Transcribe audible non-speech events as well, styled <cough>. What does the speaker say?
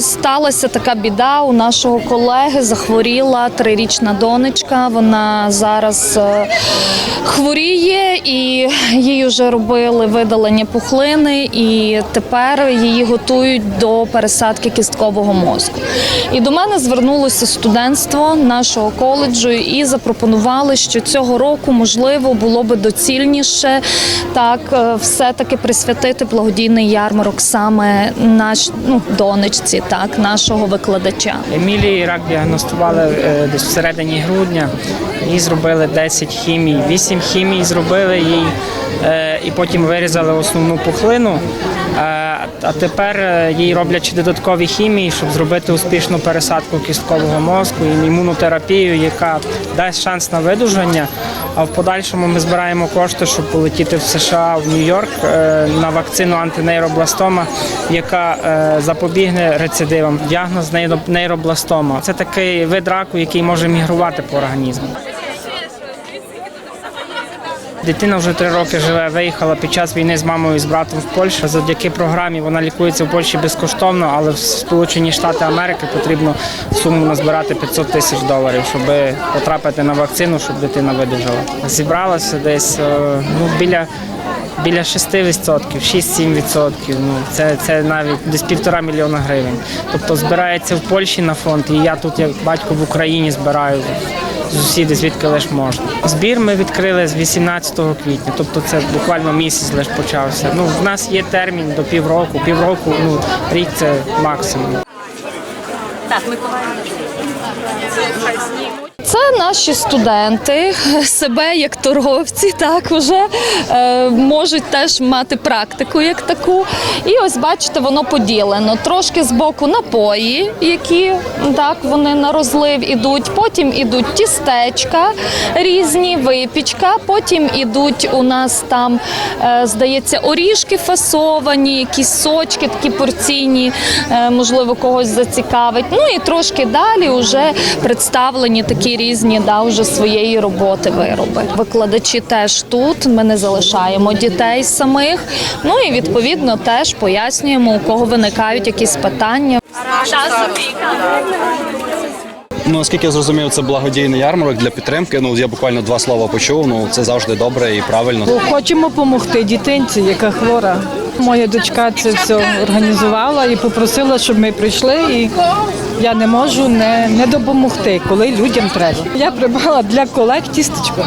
сталася така біда. У нашого колеги захворіла трирічна донечка. Вона зараз е, хворіє і їй вже робили видалення пухлини, і тепер її готують до пересадки кісткового мозку. І до мене звернулося студентство нашого коледжу і запропонували, що цього року можливо було би доцільніше так е, все-таки присвятити благодійний ярмарок саме наш ну, донечці, так нашого викладача. Емілії рак діагностували е, десь всередині грудня. Їй зробили 10 хімій. 8 хімій зробили їй і потім вирізали основну пухлину. Е, А тепер е, їй роблять додаткові хімії, щоб зробити успішну пересадку кісткового мозку і імунотерапію, яка дасть шанс на видужання. А в подальшому ми збираємо кошти, щоб полетіти в США в Нью-Йорк е, на вакцину антинейробластома, яка е, запобігне рецидивам. Діагноз нейро- нейробластома. Це такий вид раку, який може мігрувати по організму. Дитина вже три роки живе, виїхала під час війни з мамою і з братом в Польщу. Завдяки програмі вона лікується в Польщі безкоштовно, але в Сполучені Штати Америки потрібно суму назбирати 500 тисяч доларів, щоб потрапити на вакцину, щоб дитина видужала. Зібралося десь е, ну, біля. Біля 6%, 6-7%. Ну, це, це навіть десь півтора мільйона гривень. Тобто збирається в Польщі на фонд, і я тут, як батько в Україні, збираю з усіди, звідки лише можна. Збір ми відкрили з 18 квітня, тобто це буквально місяць лише почався. Ну, в нас є термін до півроку, півроку, ну, рік це максимум. Це наші студенти, <laughs> себе як торговці, так уже е, можуть теж мати практику як таку. І ось бачите, воно поділено. Трошки з боку напої, які так вони на розлив ідуть. Потім ідуть тістечка різні, випічка. Потім ідуть у нас там, е, здається, оріжки фасовані, якісь сочки, такі порційні, е, можливо, когось зацікавить. Ну і трошки далі вже представлені такі різні да, вже своєї роботи вироби. Викладачі теж тут. Ми не залишаємо дітей самих. Ну і відповідно теж пояснюємо, у кого виникають якісь питання. Ну, наскільки я зрозумів, це благодійний ярмарок для підтримки. Ну, я буквально два слова почув. Ну, це завжди добре і правильно. Хочемо допомогти дитинці, яка хвора. Моя дочка це все організувала і попросила, щоб ми прийшли. І я не можу не, не допомогти, коли людям треба. Я прибрала для колег тістечко.